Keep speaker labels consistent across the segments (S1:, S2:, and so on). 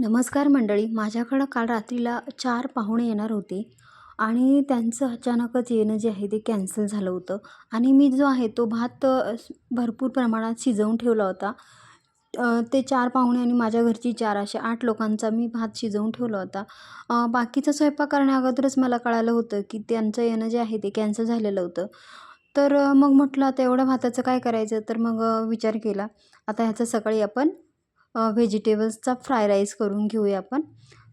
S1: नमस्कार मंडळी. माझ्याकडं काल रात्रीला चार पाहुणे येणार होते आणि त्यांचं अचानकच येणं जे आहे ते कॅन्सल झालं होतं आणि मी जो आहे तो भात भरपूर प्रमाणात शिजवून ठेवला होता. ते चार पाहुणे आणि माझ्या घरची चार असे आठ लोकांचा मी भात शिजवून ठेवला होता. बाकीचा स्वयंपाक करण्याअगोदरच मला कळालं होतं की त्यांचं येणं जे आहे ते कॅन्सल झालेलं होतं. तर मग म्हटलं आता एवढ्या भाताचं काय करायचं? तर मग विचार केला. आता ह्याचं सकाळी आपण व्हेजिटेबल्सचा फ्राय राईस करून घेऊया आपण.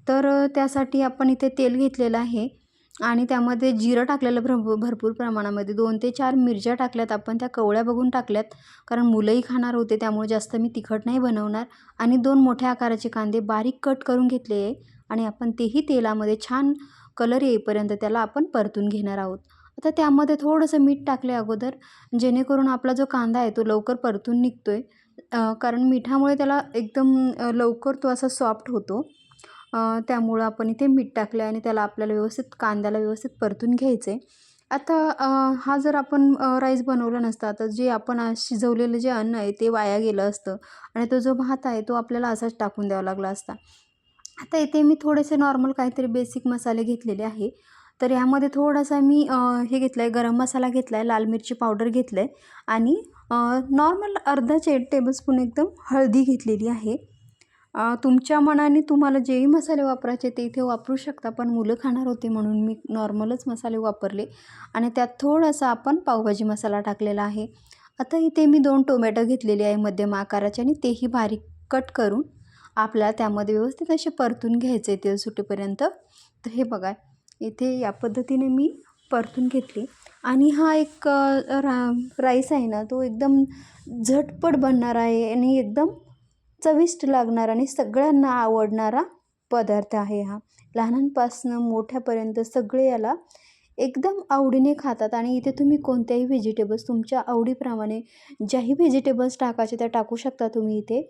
S1: तर त्यासाठी आपण इथे तेल घेतलेलं आहे आणि त्यामध्ये जिरं टाकलेलं भर भरपूर प्रमाणामध्ये दोन ते चार मिरच्या टाकल्यात आपण. त्या कवळ्या बघून टाकल्यात कारण मुलंही खाणार होते त्यामुळे जास्त मी तिखट नाही बनवणार. आणि दोन मोठ्या आकाराचे कांदे बारीक कट करून घेतले आहे आणि आपण तेही तेलामध्ये छान कलर येईपर्यंत त्याला आपण परतून घेणार आहोत. आता त्यामध्ये थोडंसं मीठ टाकले अगोदर जेणेकरून आपला जो कांदा आहे तो लवकर परतून निघतो आहे कारण मिठामुळे त्याला एकदम लवकर तो असा सॉफ्ट होतो. त्यामुळं आपण इथे मीठ टाकलं आहे आणि त्याला आपल्याला व्यवस्थित कांद्याला व्यवस्थित परतून घ्यायचं आहे आता हा जर आपण राईस बनवला नसता तर जे आपण शिजवलेलं जे अन्न आहे ते वाया गेलं असतं आणि तो जो भात आहे तो आपल्याला असाच टाकून द्यावा लागला असता. आता इथे मी थोडेसे नॉर्मल काहीतरी बेसिक मसाले घेतलेले आहे. तर यामध्ये थोडासा मी हे घेतलं आहे गरम मसाला घेतला आहे लाल मिरची पावडर घेतलं आहे आणि नॉर्मल अर्धा चे टेबलस्पून एकदम हळदी घेतलेली आहे. तुमच्या मनाने तुम्हाला जेही मसाले वापरायचे ते इथे वापरू शकता पण मुलं खाणार होते म्हणून मी नॉर्मलच मसाले वापरले आणि त्यात थोडासा आपण पावभाजी मसाला टाकलेला आहे. आता इथे मी दोन टोमॅटो घेतलेले आहे मध्यम आकाराचे आणि तेही बारीक कट करून आपल्याला त्यामध्ये व्यवस्थित असे परतून घ्यायचे तेल सुटेपर्यंत. तर हे बघा इथे या पद्धतीने मी परतून घेतली. आणि हा एक रा राईस आहे ना तो एकदम झटपट बनणार आहे आणि एकदम चविष्ट लागणार आणि सगळ्यांना आवडणारा पदार्थ आहे हा. लहानांपासनं मोठ्यापर्यंत सगळे याला एकदम आवडीने खातात आणि इथे तुम्ही कोणत्याही व्हेजिटेबल्स तुमच्या आवडीप्रमाणे ज्याही व्हेजिटेबल्स टाकायचे त्या टाकू शकता तुम्ही इथे.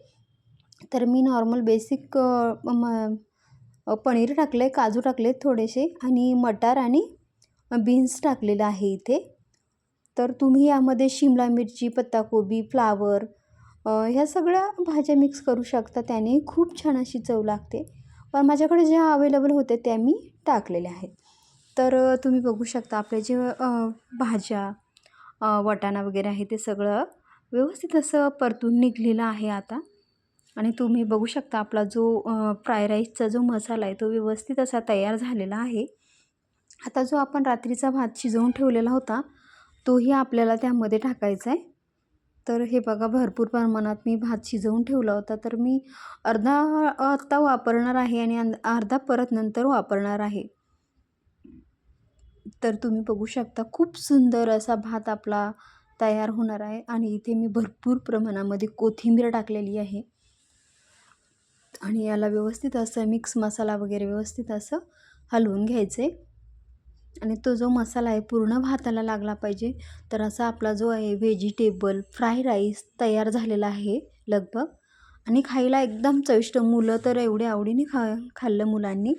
S1: तर मी नॉर्मल बेसिक म पनीर टाकलं आहे काजू टाकले थोडेसे आणि मटार आणि बीन्स टाकलेलं आहे इथे. तर तुम्ही यामध्ये शिमला मिरची पत्ताकोबी फ्लावर ह्या सगळ्या भाज्या मिक्स करू शकता. त्याने खूप छान अशी चव लागते. पण माझ्याकडे ज्या अवेलेबल होत्या त्या मी टाकलेल्या आहेत. तर तुम्ही बघू शकता आपले जे भाज्या वटाणा वगैरे आहे ते सगळं व्यवस्थित असं परतून निघलेलं आहे आता. आणि तुम्ही बघू शकता आपला जो फ्राय राईसचा जो मसाला आहे तो व्यवस्थित असा तयार झालेला आहे. आता जो आपण रात्रीचा भात शिजवून ठेवलेला होता तोही आपल्याला त्यामध्ये टाकायचा आहे. तर हे बघा भरपूर प्रमाणात मी भात शिजवून ठेवला होता. तर मी अर्धा आत्ता वापरणार आहे आणि अन- अर्धा परत नंतर वापरणार आहे. तर तुम्ही बघू शकता खूप सुंदर असा भात आपला तयार होणार आहे. आणि इथे मी भरपूर प्रमाणामध्ये कोथिंबीर टाकलेली आहे. आणि याला व्यवस्थित असं मिक्स मसाला वगैरे व्यवस्थित असं हलवून घ्यायचं. आहे आणि तो जो मसाला आहे पूर्ण भाताला लागला पाहिजे. तर असा आपला जो आहे व्हेजिटेबल फ्राय राईस तयार झालेला आहे लगभग. आणि खायला एकदम चविष्ट. मुलं तर एवढे आवडीने खा खाल्लं मुलांनी.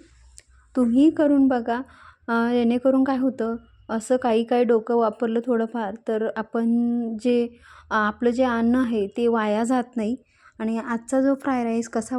S1: तुम्ही करून बघा. येणेकरून जेणेकरून काय होतं असं काही काही डोकं वापरलं थोडंफार तर आपण जे आपलं जे अन्न आहे ते वाया जात नाही. आणि आजचा जो फ्राय राईस कसा